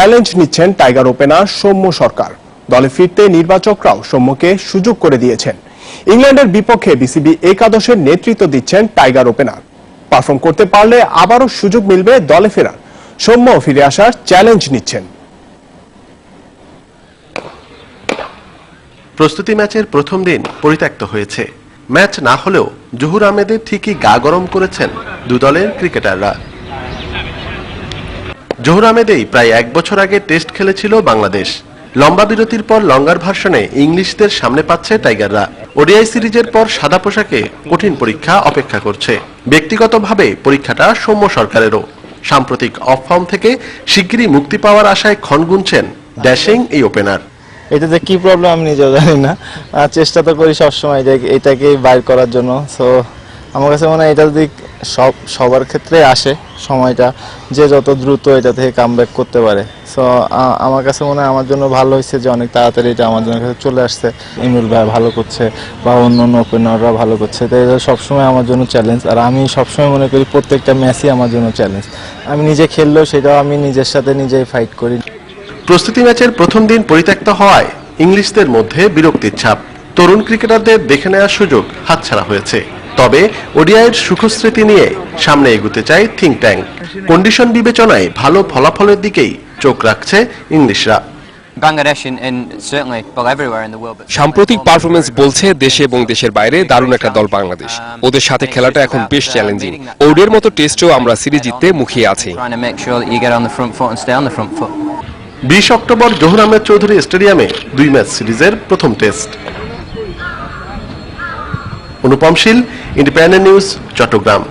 Challenge নিচ্ছেন tiger opener Soumya সরকার। দলে ফিরতে নির্বাচকরাও সৌম্যকে সুযোগ করে দিয়েছেন। ইংল্যান্ডের বিপক্ষে বিসিবি একাদশের নেতৃত্ব দিচ্ছেন টাইগার ওপেনার। পারফর্ম করতে পারলে আবারও সুযোগ মিলবে দলে ফেরার। সৌম্য ফিরে আসার চ্যালেঞ্জ নিচ্ছেন। প্রস্তুতি ম্যাচের প্রথম দিন পরিত্যক্ত হয়েছে। ম্যাচ না হলেও জহুর আহমেদের ঠিকই গা গরম করেছেন দু দলের ক্রিকেটাররা। জহুর আহমেদেই প্রায় এক বছর আগে টেস্ট খেলেছিল বাংলাদেশ। লম্বা বিরতির পর লঙ্গার ভার্সনে ইংলিশদের সামনে পাচ্ছে টাইগাররা। ওডিআই সিরিজের পর সাদা পোশাকে কঠিন পরীক্ষা অপেক্ষা করছে। ব্যক্তিগতভাবে পরীক্ষাটা সৌম্য সরকারেরও। সাম্প্রতিক অফ ফর্ম থেকে শিগগিরই মুক্তি পাওয়ার আশায় ক্ষণ গুনছেন ড্যাশিং এই ওপেনার। এটাতে কি প্রবলেম আমি নিজেও জানি না। চেষ্টা তো করি সবসময় এটাকে বাইর করার জন্য। সো আমার কাছে মনে হয় এটা যদি সব, সবার ক্ষেত্রে আসে সময়টা, যে যত দ্রুত এটা থেকে কাম করতে পারে। সো আমার কাছে মনে হয় আমার জন্য ভালো হয়েছে যে অনেক তাড়াতাড়ি এটা আমার জন্য কাছে চলে আসছে। ইমরুল ভাই ভালো করছে বা অন্য অন্য ওপেনাররা ভালো করছে। তো এটা সবসময় আমার জন্য চ্যালেঞ্জ আর আমি সবসময় মনে করি প্রত্যেকটা ম্যাচই আমার জন্য চ্যালেঞ্জ আমি নিজে খেললেও সেটাও আমি নিজের সাথে নিজেই ফাইট করি। প্রস্তুতি ম্যাচের প্রথম দিন পরিত্যক্ত হওয়ায় ইংলিশদের মধ্যে বিরক্তির ছাপ। তরুণ ক্রিকেটারদের দেখে নেওয়ার সুযোগ হাতছাড়া হয়েছে। তবে ওডিআইয়ের সুখস্মৃতি নিয়ে সামনে এগুতে চায় থিঙ্ক ট্যাঙ্ক। কন্ডিশন বিবেচনায় ভালো ফলাফলের দিকেই চোখ রাখছে ইংলিশরা। সাম্প্রতিক পারফরমেন্স বলছে দেশে এবং দেশের বাইরে দারুণ একটা দল বাংলাদেশ ওদের সাথে খেলাটা এখন বেশ চ্যালেঞ্জিং ওডের মতো টেস্টেও আমরা সিরিজ জিততে মুখিয়ে আছি. বিশ অক্টোবর জহুর আহমেদ চৌধুরী স্টেডিয়ামে দুই ম্যাচ সিরিজের প্রথম test. Anupam Sheel independent news Chattogram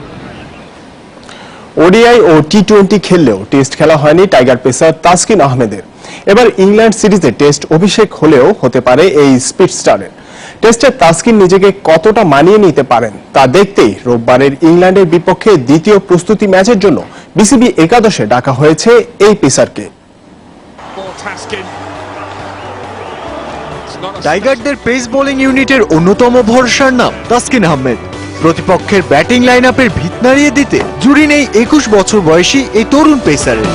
ODI ও টি টোয়েন্টি খেললেও টেস্ট খেলা হয়নি টাইগার পেসার তাসকিন আহমেদের। এবার ইংল্যান্ড সিরিজে টেস্ট অভিষেক হলেও হতে পারে এই স্পিড স্টারের টেস্টে তাসকিন নিজেকে কতটা মানিয়ে নিতে পারেন তা দেখতেই রোববারের ইংল্যান্ডের বিপক্ষে দ্বিতীয় প্রস্তুতি ম্যাচের জন্য বিসিবি একাদশে ডাকা হয়েছে এই পেসারকে। টাইগারদের পেস বোলিং ইউনিটের অন্যতম ভরসার নাম তাসকিন আহমেদ। প্রতিপক্ষের ব্যাটিং লাইন আপের ভিত নাড়িয়ে দিতে জুড়ি নেই একুশ বছর বয়সী এই তরুণ পেসারের।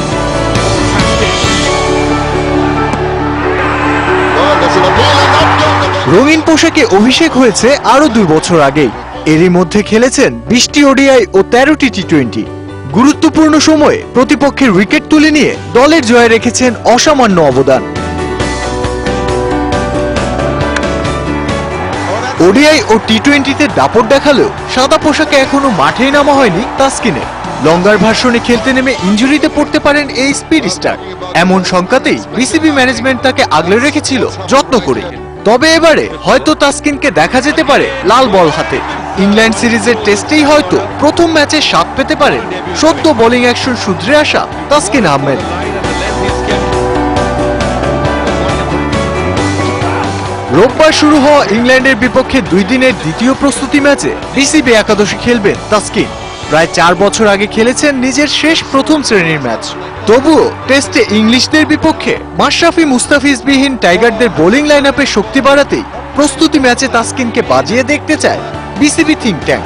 রঙিন পোশাকে অভিষেক হয়েছে আরও দুই বছর আগেই। এরই মধ্যে খেলেছেন বিশটি ওডিআই ও তেরোটি টি টোয়েন্টি গুরুত্বপূর্ণ সময়ে প্রতিপক্ষের উইকেট তুলে নিয়ে দলের জয়ে রেখেছেন অসামান্য অবদান। ওডিআই ও টি টোয়েন্টিতে দাপট দেখালেও সাদা পোশাকে এখনও মাঠেই নামা হয়নি তাসকিনের লঙ্গার ভার্সনে খেলতে নেমে ইঞ্জুরিতে পড়তে পারেন এই স্পিড স্টার। এমন সংখ্যাতেই বিসিবি ম্যানেজমেন্ট তাকে আগলে রেখেছিল যত্ন করে তবে এবারে হয়তো তাসকিনকে দেখা যেতে পারে লাল বল হাতে। ইংল্যান্ড সিরিজের টেস্টেই হয়তো প্রথম ম্যাচে স্বাদ পেতে পারেন সদ্য বোলিং অ্যাকশন শুধরে আসা তাসকিন আহমেদ। রোববার শুরু হওয়া ইংল্যান্ডের বিপক্ষে দুই দিনের দ্বিতীয় প্রস্তুতি ম্যাচে বিসিবি একাদশী খেলবেন তাসকিন। প্রায় চার বছর আগে খেলেছেন নিজের শেষ প্রথম শ্রেণির ম্যাচ। তবুও টেস্টে ইংলিশদের বিপক্ষে মাশরাফি মুস্তাফিজবিহীন টাইগারদের বোলিং লাইন আপে শক্তি বাড়াতেই প্রস্তুতি ম্যাচে তাসকিনকে বাজিয়ে দেখতে চায় বিসিবি থিঙ্ক ট্যাঙ্ক.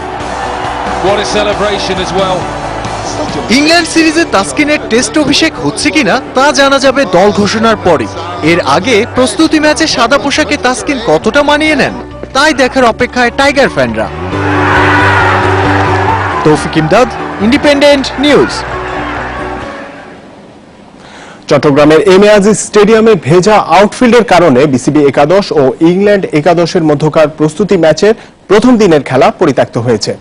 ইংল্যান্ড সিরিজে তাসকিনের টেস্ট অভিষেক হচ্ছে কিনা তা জানা যাবে দল ঘোষণার পরে এর আগে প্রস্তুতি ম্যাচে সাদা পোশাকে তাসকিন কতটা মানিয়ে নেন, তাই দেখার অপেক্ষায় tiger ফ্যানরা। Taufiq Imdad, independent news. চট্টগ্রামের এম স্টেডিয়ামে ভেজা আউটফিল্ডের কারণে বিসিবি একাদশ ও ইংল্যান্ড একাদশের মধ্যকার প্রস্তুতি ম্যাচের প্রথম দিনের খেলা পরিত্যক্ত হয়েছে।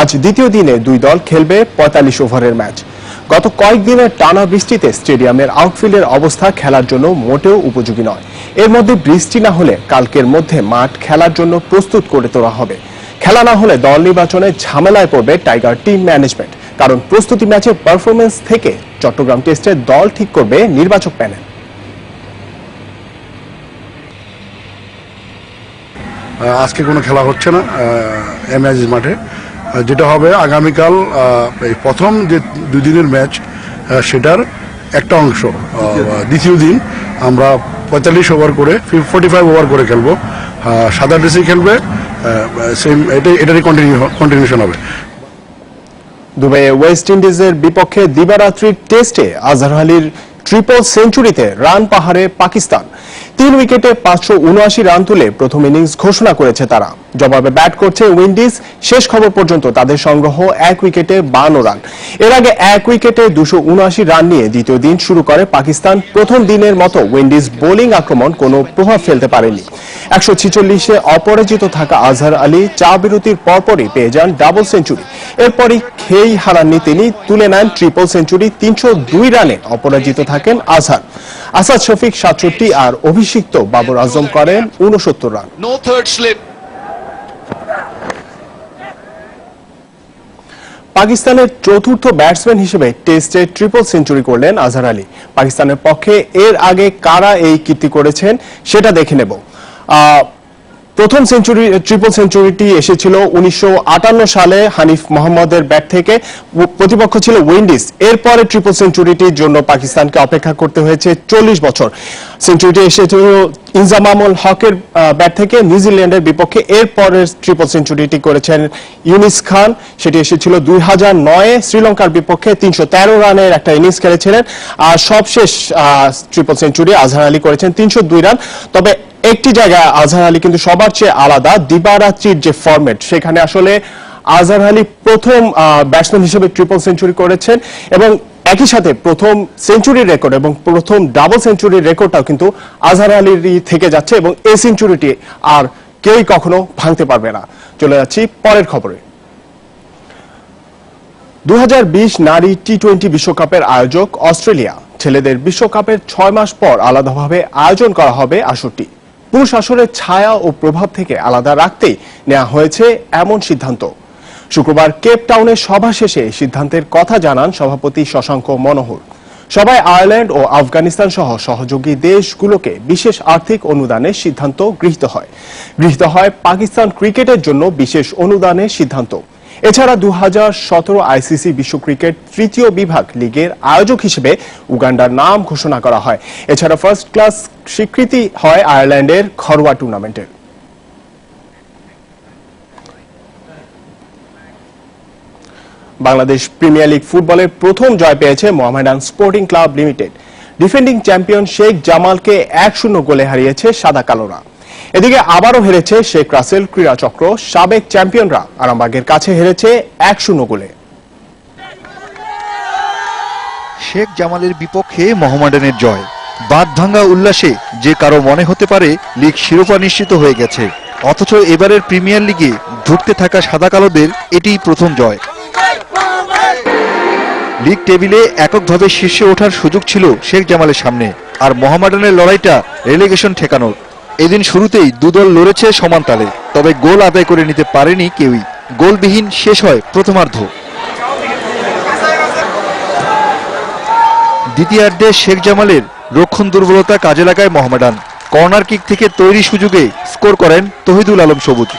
আজ দ্বিতীয় দিনে দুই দল খেলবে পঁয়তাল্লিশ ওভারের ম্যাচ। গত কয়েকদিনের টানা বৃষ্টিতে স্টেডিয়ামের আউটফিল্ডের অবস্থা খেলার জন্য মোটেও উপযোগী নয়। এর মধ্যে বৃষ্টি না হলে কালকের মধ্যে মাঠ খেলার জন্য প্রস্তুত করে তোলা হবে। খেলা না হলে দল নির্বাচনে ঝামেলায় পড়বে টাইগার টিম ম্যানেজমেন্ট। কারণ প্রস্তুতি ম্যাচের পারফরমেন্স থেকে চট্টগ্রাম টেস্টের দল ঠিক করবে নির্বাচক প্যানেল। আজকে কোনো খেলা হচ্ছে না এম মাঠে। যেটা হবে আগামীকাল এই প্রথম যে দুই দিনের ম্যাচ সেটার একটা অংশ দ্বিতীয় দিন আমরা পঁয়তাল্লিশ ওভার করে ফোর্টি ফাইভ ওভার করে খেলব। সাদা ড্রেসে খেলবে সেম এটাই এটারই কন্টিনিউ কন্টিনিউশন হবে। দুবাইয়ে ওয়েস্ট ইন্ডিজের বিপক্ষে দিবারাত্রির টেস্টে আজহার আলীর ট্রিপল সেঞ্চুরিতে রান পাহাড়ে পাকিস্তান। তিন উইকেটে পাঁচশো উনআশি রান তুলে প্রথম ইনিংস ঘোষণা করেছে তারা। জবাবে ব্যাট করছে উইন্ডিজ। শেষ খবর পর্যন্ত তাদের সংগ্রহ এক উইকেটে বান্ন রান। এর আগে এক উইকেটে দুশো উনআশি রান নিয়ে দ্বিতীয় দিন শুরু করে পাকিস্তান। প্রথম দিনের মতো উইন্ডিজ বোলিং আক্রমণ কোনো প্রভাব ফেলতে পারেনি। একশো ছিচল্লিশে অপরাজিত থাকা আজহার আলী চা বিরতির পরপরই পেয়ে যান ডাবল সেঞ্চুরি। এরপরই খেই হারাননি তিনি, তুলে নেন ট্রিপল সেঞ্চুরি, তিনশো দুই রানে অপরাজিত থাকেন আজহার। আসাদ শফিক সাতষট্টি আর অভিষিক্ত বাবর আজম করেন উনসত্তর রান. পাকিস্তানের চতুর্থ ব্যাটসম্যান হিসেবে টেস্টে ট্রিপল সেঞ্চুরি করলেন আজহার আলী। পাকিস্তানের পক্ষে এর আগে কারা এই কীর্তি করেছেন সেটা দেখে নেব। আহ, প্রথম সেঞ্চুরি ট্রিপল সেঞ্চুরিটি এসেছিল উনিশশো আটান্ন সালে হানিফ মোহাম্মদের ব্যাট থেকে। প্রতিপক্ষ ছিল উইন্ডিজ। এরপরে ট্রিপল সেঞ্চুরিটির জন্য পাকিস্তানকে অপেক্ষা করতে হয়েছে চল্লিশ বছর। সেঞ্চুরিটি এসেছিল ইনজামামুল হকের ব্যাট থেকে নিউজিল্যান্ডের বিপক্ষে। এরপরের ট্রিপল সেঞ্চুরিটি করেছেন ইউনিস খান। সেটি এসেছিল দুই হাজার নয়ে শ্রীলঙ্কার বিপক্ষে তিনশো তেরো রানের একটা ইনিংস খেলেছিলেন। আর সবশেষ ট্রিপল সেঞ্চুরি আজহার আলী করেছেন তিনশো দুই রান। তবে একটি জায়গায় আজহার আলী কিন্তু সবার চেয়ে আলাদা, দিবারাত্রির যে ফরম্যাট সেখানে আসলে আজহার আলী প্রথম ব্যাটসম্যান হিসেবে ট্রিপল সেঞ্চুরি করেছেন এবং একই সাথে প্রথম সেঞ্চুরির রেকর্ড এবং প্রথম ডাবল সেঞ্চুরির রেকর্ডটাও কিন্তু আজহার আলীরই থেকে যাচ্ছে এবং এই সেঞ্চুরিটি আর কেউই কখনো ভাঙতে পারবে না। চলে যাচ্ছি পরের খবরে। দু হাজার বিশ নারী টি টোয়েন্টি বিশ্বকাপের আয়োজক অস্ট্রেলিয়া, ছেলেদের বিশ্বকাপের ছয় মাস পর আলাদাভাবে আয়োজন করা হবে আসরটি। পুরুষ আসরের ছায়া ও প্রভাব থেকে আলাদা রাখতেই নেওয়া হয়েছে এমন সিদ্ধান্ত। শুক্রবার কেপ টাউনে সভা শেষে সিদ্ধান্তের কথা জানান সভাপতি শশাঙ্ক মনোহর। সবাই আয়ারল্যান্ড ও আফগানিস্তান সহ সহযোগী দেশগুলোকে বিশেষ আর্থিক অনুদানের সিদ্ধান্ত গৃহীত হয়। গৃহীত হয় পাকিস্তান ক্রিকেটের জন্য বিশেষ অনুদানের সিদ্ধান্ত। এছাড়া দু হাজার সতেরো আইসিসি বিশ্ব ক্রিকেট তৃতীয় বিভাগ লিগের আয়োজক হিসেবে উগান্ডার নাম ঘোষণা করা হয়। এছাড়া ফার্স্ট ক্লাস স্বীকৃতি হয় আয়ারল্যান্ডের ঘরোয়া টুর্নামেন্টের বাংলাদেশ প্রিমিয়ার লিগ ফুটবলের প্রথম জয় পেয়েছে Mohammedan sporting club limited defending champion Sheikh জামালকে এক শূন্য গোলে হারিয়েছে সাদা কালোরা। এদিকে আবারও হেরেছে শেখ রাসেল ক্রীড়া চক্র সাবেক চ্যাম্পিয়নরা আরামবাগের কাছে হেরেছে এক শূন্য গোলে। শেখ জামালের বিপক্ষে মোহামেডানের জয়। বাদ ভাঙ্গা উল্লাসে যে কারও মনে হতে পারে লিগ শিরোপা নিশ্চিত হয়ে গেছে। অথচ এবারের প্রিমিয়ার লিগে ঢুকতে থাকা সাদা কালোদের এটিই প্রথম জয়। লিগ টেবিলে এককভাবে শীর্ষে ওঠার সুযোগ ছিল শেখ জামালের সামনে। আর মোহামেডানের লড়াইটা রেলিগেশন ঠেকানোর। এদিন শুরুতেই দুদল লড়েছে সমান তালে, তবে গোল আদায় করে নিতে পারেনি কেউই। গোলবিহীন শেষ হয় প্রথমার্ধ। দ্বিতীয়ার্ধে শেখ জামালের রক্ষণ দুর্বলতা কাজে লাগায় মোহামেডান। কর্নার কিক থেকে তৈরি সুযোগে স্কোর করেন তহিদুল আলম সবুজ।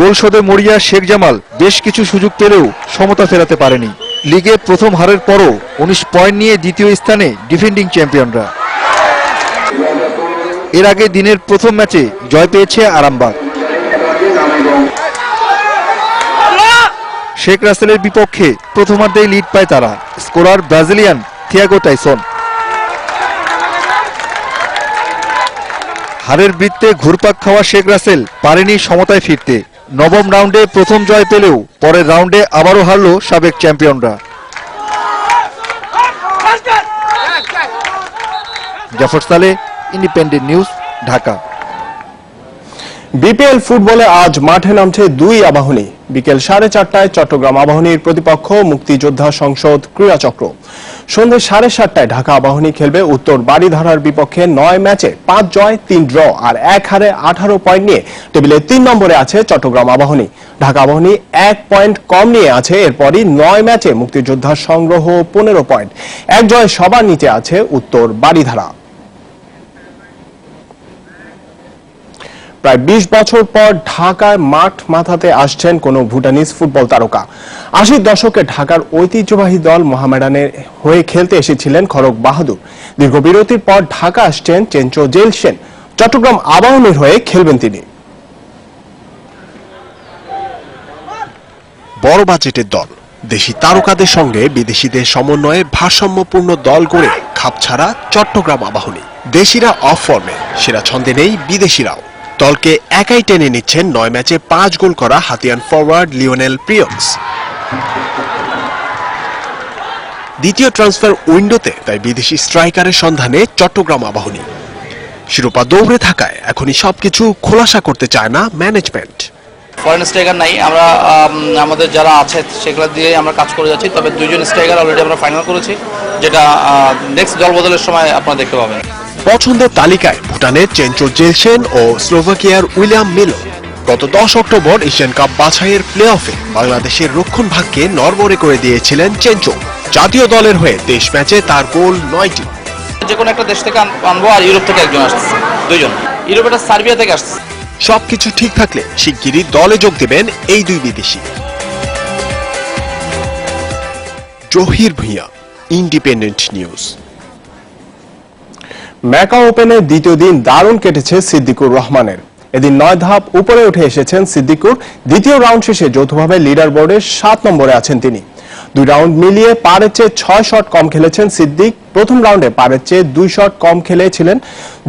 গোল শোধে মরিয়া শেখ জামাল বেশ কিছু সুযোগ পেলেও সমতা ফেরাতে পারেনি। লিগে প্রথম হারের পরও উনিশ পয়েন্ট নিয়ে দ্বিতীয় স্থানে ডিফেন্ডিং চ্যাম্পিয়নরা। এর আগে দিনের প্রথম ম্যাচে জয় পেয়েছে আরামবাগ। শেখ রাসেলের বিপক্ষে প্রথমার্ধেই লিড পায় তারা। Scorer Brazilian Thiago Tyson. হারের বৃত্তে ঘুরপাক খাওয়া শেখ রাসেল পারেনি সমতায় ফিরতে। নবম রাউন্ডে প্রথম জয় পেলেও পরের রাউন্ডে আবারও হারল সাবেক চ্যাম্পিয়নরা। জাফর সালে ইন্ডিপেন্ডেন্ট নিউজ, ঢাকা। বিপিএল ফুটবলে আজ মাঠে নামছে দুই আবাহনী। বিকেল সাড়ে চারটায় চট্টগ্রাম আবাহনীর প্রতিপক্ষ, মুক্তিযোদ্ধা সংসদ ক্রীড়া চক্র। সন্ধ্যে সাড়ে সাতটায় ঢাকা আবাহনী খেলবে উত্তর বাড়িধারার বিপক্ষে নয় ম্যাচে পাঁচ জয়, তিন ড্র আর এক হারে আঠারো পয়েন্ট নিয়ে টেবিলে তিন নম্বরে আছে চট্টগ্রাম আবাহনী। ঢাকা আবাহনী এক পয়েন্ট কম নিয়ে আছে, এরপরই নয় ম্যাচে মুক্তিযোদ্ধার সংগ্রহ পনেরো পয়েন্ট। এক জয় সবার নিচে আছে উত্তর বাড়িধারা প্রায় বিশ বছর পর ঢাকায় মাঠ মাথাতে আসছেন কোন ভুটানিজ ফুটবল তারকা। আশির দশকে ঢাকার ঐতিহ্যবাহী দল মোহামেডানের হয়ে খেলতে এসেছিলেন খড়গ বাহাদুর। দীর্ঘ বিরতির পর ঢাকা আসছেন চেঞ্চো জেল সেন। চট্টগ্রাম আবাহনীর হয়ে খেলবেন তিনি। বড় বাজেটের দল, দেশি তারকাদের সঙ্গে বিদেশিদের সমন্বয়ে ভারসাম্যপূর্ণ দল গড়ে খাপছাড়া চট্টগ্রাম আবাহনী। দেশিরা অফ ফর্মে সেরা ছন্দে নেই বিদেশিরাও। দলকে একাই টেনে নিচ্ছেন নয় ম্যাচে পাঁচ গোল করা হাতিয়ান ফরওয়ার্ড লিওনেল প্রিয়ক্স। দ্বিতীয় ট্রান্সফার উইন্ডোতে, তাই বিদেশি স্ট্রাইকারের সন্ধানে চট্টগ্রাম আবাহনী। শিরোপা দৌড়ে থাকায় এখনই সবকিছু খোলাসা করতে চায় না ম্যানেজমেন্ট। ফরেন স্ট্রাইকার নাই, আমরা আমাদের যারা আছে সেগুলো দিয়ে আমরা কাজ করে যাচ্ছি, তবে দুইজন স্ট্রাইকার অলরেডি আমরা ফাইনাল করেছি, যেটা নেক্সট দল বদলের সময় আপনারা দেখতে পাবেন। পছন্দের তালিকায় ভুটানের চেঞ্চো জেলসেন ও স্লোভাকিয়ার উইলিয়াম মিলো। গত দশ অক্টোবর এশিয়ান কাপ বাছাইয়ের প্লে অফে বাংলাদেশের রক্ষণ ভাগকে নরবরে করে দিয়েছিলেন চেঞ্চো জাতীয় দলের হয়ে দেশ ম্যাচে তার গোল নয়টি। যে কোনো একটা দেশ থেকে আন- আনব আর ইউরোপ থেকে একজন আসছে এটা সার্বিয়া থেকে আসছে সবকিছু ঠিক থাকলে শিগগিরই দলে যোগ দেবেন এই দুই বিদেশি। Zahir Bhuiyan Independent News Macau ওপেনে দ্বিতীয় দিন দারুণ কেটেছে সিদ্দিকুর রহমানের। এদিন নয় ধাপ উপরে উঠে এসেছেন সিদ্দিকুর। দ্বিতীয় রাউন্ড শেষে যৌথভাবে লিডার বোর্ডে সাত নম্বরে আছেন তিনি। দুই রাউন্ড মিলিয়ে পারের চেয়ে ছয় শট কম খেলেছেন সিদ্দিক। প্রথম রাউন্ডে পারের চেয়ে দুই শট কম খেলেছিলেন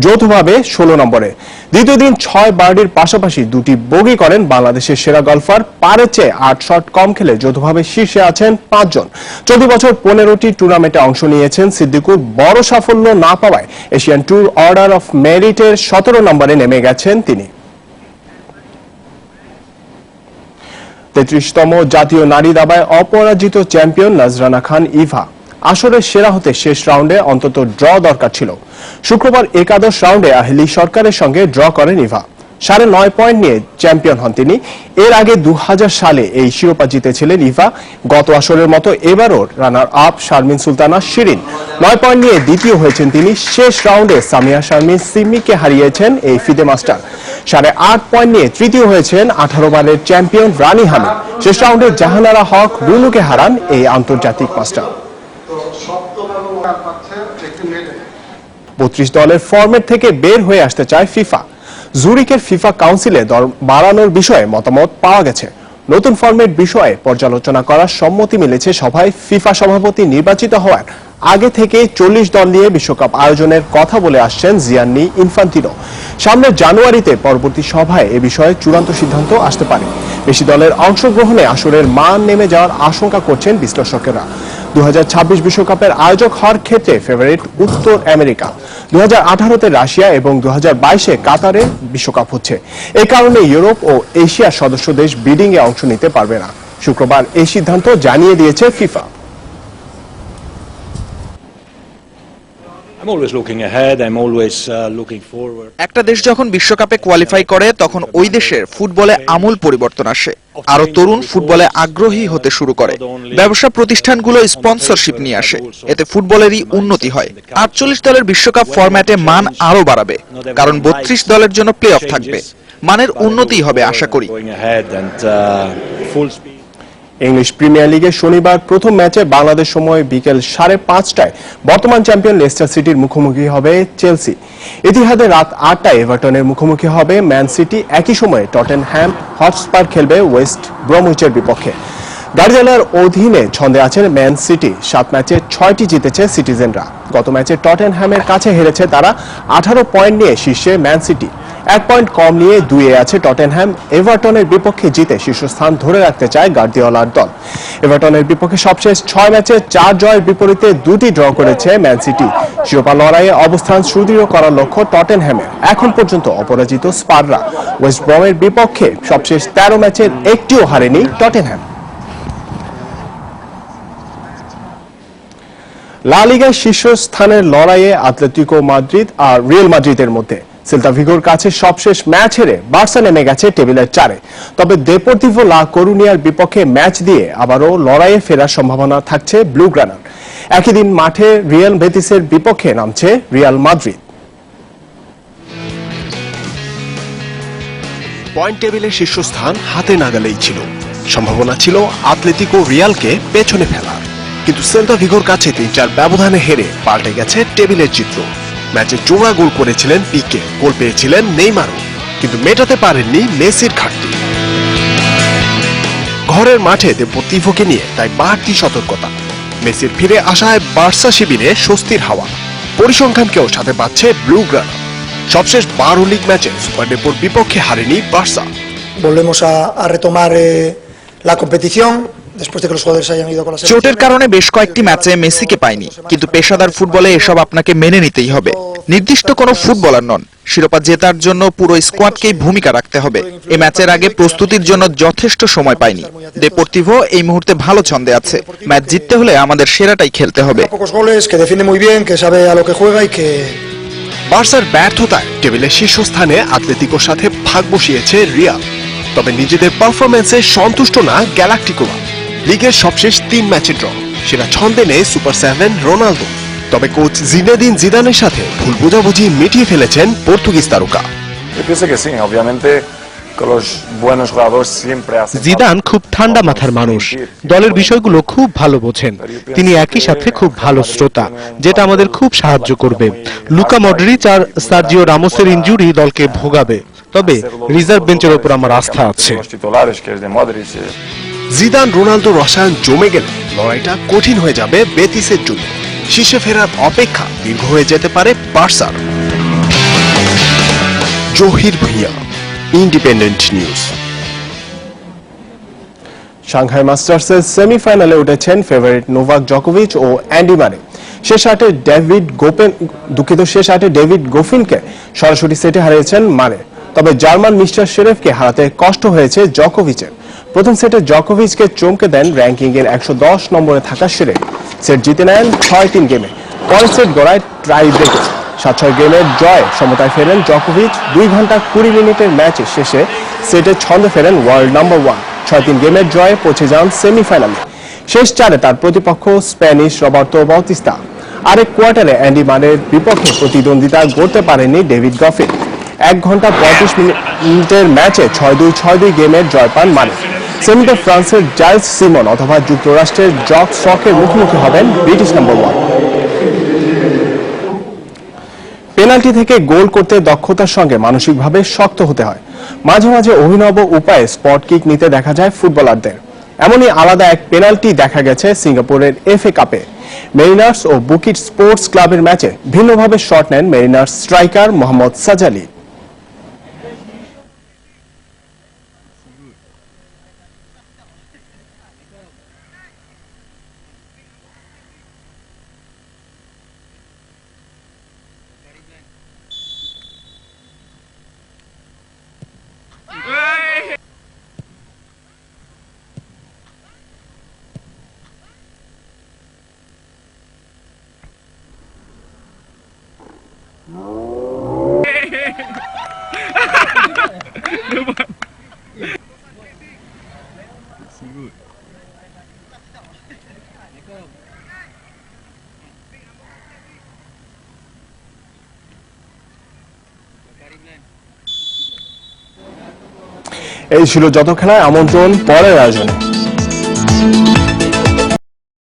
যৌথভাবে ষোলো নম্বরে। দ্বিতীয় দিন ছয় বার্ডির পাশাপাশি দুটি বগি করেন বাংলাদেশের সেরা গলফার পারের চেয়ে আট শট কম খেলে যৌথভাবে শীর্ষে আছেন পাঁচজন। চলতি বছর পনেরোটি টুর্নামেন্টে অংশ নিয়েছেন সিদ্দিকুর বড় সাফল্য না পাওয়ায় এশিয়ান ট্যুর অর্ডার অফ মেরিটের সতেরো নম্বরে নেমে গেছেন তিনি। তেত্রিশতম জাতীয় নারী দাবায় অপরাজিত চ্যাম্পিয়ন নাজরানা খান ইভা। আসরের সেরা হতে শেষ রাউন্ডে অন্তত ড্র দরকার ছিল। শুক্রবার একাদশ রাউন্ডে আহলি সরকারের সঙ্গে ড্র করেন ইভা। সাড়ে নয় পয়েন্ট নিয়ে চ্যাম্পিয়ন হন তিনি। এর আগে দু হাজার সালে এই শিরোপা জিতেছিলেন ইভা গত আসরের মতো এবারও রানার আপ শারমিন সুলতানা শিরিন। নয় পয়েন্ট নিয়ে দ্বিতীয় হয়েছেন তিনি। শেষ রাউন্ডে সামিয়া শারমিন সিমিকে হারিয়েছেন এই ফিদে মাস্টার। সাড়ে আট পয়েন্ট নিয়ে তৃতীয় হয়েছেন আঠারো বারের চ্যাম্পিয়ন রানি হামিদ। শেষ রাউন্ডে জাহানারা হক রুনুকে হারান এই আন্তর্জাতিক মাস্টার। বত্রিশ দলের ফরম্যাট থেকে বের হয়ে আসতে চায় ফিফা। জুরিকের ফিফা কাউন্সিলে দল বাড়ানোর বিষয়ে মতামত পাওয়া গেছে। নতুন ফরম্যাট বিষয়ে পর্যালোচনা করার সম্মতি মিলেছে সভায় ফিফা সভাপতি নির্বাচিত হওয়ার আগে থেকে চল্লিশ দল নিয়ে বিশ্বকাপ আয়োজনের কথা বলে আসছেন জিয়ান্নি ইনফান্তিনো। সামনে জানুয়ারিতে পরবর্তী সভায় এ বিষয়ে চূড়ান্ত সিদ্ধান্ত আসতে পারে। বেশি দলের অংশগ্রহণে আসরের মান নেমে যাওয়ার আশঙ্কা করছেন বিশ্লেষকেরা। দু বিশ্বকাপের আয়োজক হওয়ার ক্ষেত্রে ফেভারিট উত্তর আমেরিকা। দু তে রাশিয়া এবং দু বাইশে কাতারে বিশ্বকাপ হচ্ছে। এই কারণে ইউরোপ ও এশিয়ার সদস্য দেশ বিডিং এ অংশ নিতে পারবে না। শুক্রবার এই সিদ্ধান্ত জানিয়ে দিয়েছে ফিফা। একটা দেশ যখন বিশ্বকাপে কোয়ালিফাই করে তখন ওই দেশের ফুটবলে আমূল পরিবর্তন আসে। আরও তরুণ ফুটবলে আগ্রহী হতে শুরু করে। ব্যবসা প্রতিষ্ঠানগুলো স্পন্সরশিপ নিয়ে আসে। এতে ফুটবলেরই উন্নতি হয়। আটচল্লিশ দলের বিশ্বকাপ ফরম্যাটে মান আরও বাড়াবে। কারণ বত্রিশ দলের জন্য প্লে অফ থাকবে। মানের উন্নতি হবে আশা করি। ইংলিশ প্রিমিয়ার লিগে শনিবার প্রথম ম্যাচে বাংলাদেশ সময় বিকেল সাড়ে পাঁচটায় বর্তমান চ্যাম্পিয়ন লেস্টার সিটির মুখোমুখি হবে চেলসি। ইতিহাদে রাত আটটায় এভারটনের মুখোমুখি হবে ম্যান সিটি। একই সময়ে টটেনহ্যাম হটস্পার খেলবে ওয়েস্ট ব্রমউইচের বিপক্ষে। গার্ডিয়ালার অধীনে ছন্দে আছেন ম্যান সিটি। সাত ম্যাচে ছয়টি জিতেছে সিটিজেনরা। গত ম্যাচে টটেনহ্যামের কাছে হেরেছে তারা। আঠারো পয়েন্ট নিয়ে শীর্ষে ম্যান সিটি। এক পয়েন্ট কম নিয়ে দুইয়ে আছে টটেনহ্যাম এভারটনের বিপক্ষে জিতে শীর্ষস্থান ধরে রাখতে চায় গার্দিওলার দল। এভারটনের বিপক্ষে সবশেষ ছয় ম্যাচে চার জয়ের বিপরীতে দুটি ড্র করেছে ম্যান সিটি। শিরোপা লড়াইয়ে অবস্থান সুদৃঢ় করার লক্ষ্য টটেনহ্যামের এখন পর্যন্ত অপরাজিত স্পাররা। ওয়েস্ট ব্রমের বিপক্ষে সবশেষ তেরো ম্যাচের একটিও হারেনি টটেনহ্যাম লা লিগায় শীর্ষস্থানের লড়াইয়ে আতলেটিকো মাদ্রিদ আর রিয়েল মাদ্রিদের মধ্যে। সেল্তা ভিগোর কাছে সবশেষ ম্যাচ হেরে বার্সা নেমে গেছে টেবিলের চারে। তবে দেপোর্তিভো লা করুনিয়ার বিপক্ষে ম্যাচ দিয়ে আবারও লড়াইয়ে ফেরার সম্ভাবনা থাকছে ব্লু গ্রানার। একই দিন মাঠে রিয়াল বেতিসের বিপক্ষে নামছে রিয়াল মাদ্রিদ। পয়েন্ট টেবিলের শীর্ষস্থান হাতে নাগালেই ছিল। সম্ভাবনা ছিল আতলেতিকো রিয়ালকে পেছনে ফেলার। কিন্তু সেল্তা ভিগোর কাছে তিন চার ব্যবধানে হেরে পাল্টে গেছে টেবিলের চিত্র। ম্যাচে জোড়া গোল করেছিলেন পিকে গোল পেয়েছিলেন নেইমারও কিন্তু মেটাতে পারেননি মেসির ঘাটতি। ঘরের মাঠে দেপোর্তিভোকে নিয়ে তাই বাড়তি সতর্কতা। মেসির ফিরে আসায় বার্সা শিবিরে স্বস্তির হাওয়া। পরিসংখ্যানকেও সাথে পাচ্ছে ব্লু গ্রানা। সবশেষ বারো লিগ ম্যাচে সুপার ডেপোর বিপক্ষে হারেনি Barca. Volvemos a, a retomar eh, la después de que los jugadores hayan ido con la চোটের কারণে বেশ কয়েকটি ম্যাচে মেসিকে পায়নি কিন্তু পেশাদার ফুটবলে এসব আপনাকে মেনে নিতেই হবে। নির্দিষ্ট কোনো ফুটবলার নন শিরোপা জেতার জন্য পুরো স্কোয়াডকেই ভূমিকা রাখতে হবে। এই ম্যাচের আগে প্রস্তুতির জন্য যথেষ্ট সময় পায়নি দেপোর্তিভো এই মুহূর্তে ভালো ছন্দে আছে। ম্যাচ জিততে হলে আমাদের সেরাটাই খেলতে হবে। বার্সার ব্যর্থতায় টেবিলের শীর্ষস্থানে আতলেতিকোর সাথে ভাগ বসিয়েছে রিয়াল। তবে নিজেদের পারফরমেন্সে সন্তুষ্ট না গ্যালাক্টিকো লিগের সবশেষ তিন ম্যাচে ড্র। সেটা ছন্দে নেই সুপার সেভেন রোনালদো। তবে কোচ জিনেদিন জিদানের সাথে ভুল বোঝাবুঝি মিটিয়ে ফেলেছেন পর্তুগিজ তারকা। জিদান খুব ঠান্ডা মাথার মানুষ। দলের বিষয়গুলো খুব ভালো বোঝেন। তিনি একই সাথে খুব ভালো শ্রোতা যেটা আমাদের খুব সাহায্য করবে। লুকা মডরিচ আর সার্জিও রামোসের ইনজুরি দলকে ভোগাবে। তবে রিজার্ভ বেঞ্চের উপর আমার আস্থা আছে। জিদান রোনালদো রসায়ন জমে গেলে লড়াইটা কঠিন হয়ে যাবে বেতিসের জন্য শীর্ষে ফেরার অপেক্ষা দীর্ঘ হয়ে যেতে পারে বার্সার। Zahir Bhuiyan, Independent News. Shanghai মাস্টার্সের সেমিফাইনালে উঠেছেন ফেভারিট নোভাক জকোভিচ ও অ্যান্ডি মারে। শেষ আটে ডেভিড গোপেন, দুঃখিত, শেষ আটে ডেভিড গোফিনকে সরাসরি সেটে হারিয়েছেন মারে। তবে জার্মান মিস্টার শেরেফকে হারাতে কষ্ট হয়েছে জকোভিচের। প্রথম সেটে জকোভিচকে চমকে দেন র্যাঙ্কিং এর একশো দশ নম্বরে থাকা সেরে সেট জিতে নেন ছয় তিন গেমে। পরের সেট গড়ায় ট্রাই ব্রেকে সাত ছয় গেমের জয়। সমতায় ফেরেন জকোভিচ। দুই ঘণ্টা কুড়ি মিনিটের ম্যাচের শেষে সেটে ছন্দে ফেরেন ওয়ার্ল্ড নাম্বার ওয়ান ছয় তিন গেমের জয়ে পৌঁছে যান সেমিফাইনালে শেষ চারে তার প্রতিপক্ষ স্প্যানিশ রবার্তো বাউতিস্তা। আরেক কোয়ার্টারে অ্যান্ডি মানের বিপক্ষে প্রতিদ্বন্দ্বিতা গড়তে পারেননি ডেভিড গফিন এক ঘণ্টা পঁয়ত্রিশ মিনিটের ম্যাচে ছয় দুই ছয় দুই গেমের জয় পান মানে সেমিতে ফ্রান্সের জাইলস সিমন অথবা যুক্তরাষ্ট্রের জক সকের মুখোমুখি হবেন ব্রিটিশ নাম্বার ওয়ান পেনাল্টি থেকে গোল করতে দক্ষতার সঙ্গে মানসিকভাবে শক্ত হতে হয়। মাঝে মাঝে অভিনব উপায়ে স্পট কিক নিতে দেখা যায় ফুটবলারদের। এমনই আলাদা এক পেনাল্টি দেখা গেছে সিঙ্গাপুরের এফএ কাপে। মেরিনার্স ও বুকিট স্পোর্টস ক্লাবের ম্যাচে ভিন্নভাবে শট নেন মেরিনার্স স্ট্রাইকার মোহাম্মদ সাজালি এই ছিল যত খেলায় আমন্ত্রণ পরের আয়োজনে।